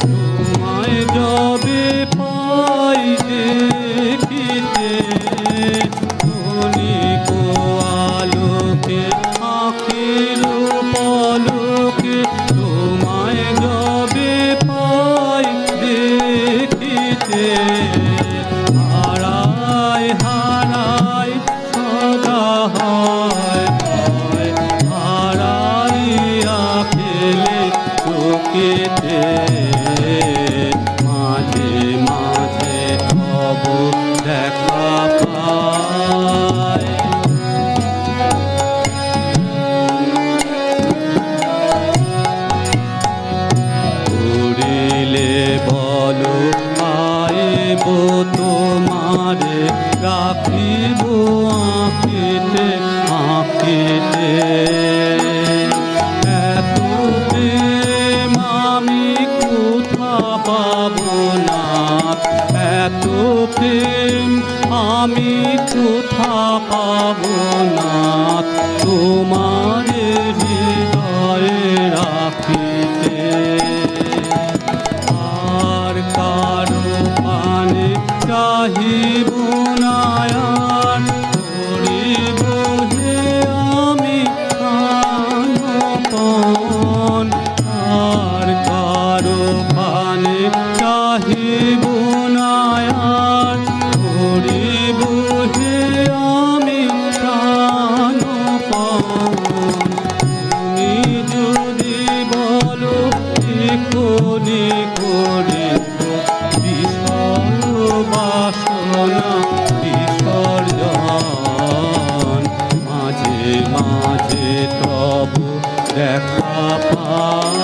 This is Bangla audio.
তোমায় যবে পাই দেখিতে ক্ষণিক আলোকে আখির পলকে তোমায় চোখেতে মাঝে মাঝে তব দেখা পায়। করিলে বলো আইব তোমারে রাখিব আঁকিতে আঁকিতে এত প্রেম আমি কোথা পাব না তোমার হৃদয়ে রাখিতে। আর কারও পানে চাহিব এখনি করে বিসর্জন মাঝে মাঝে দেখা চিরদিন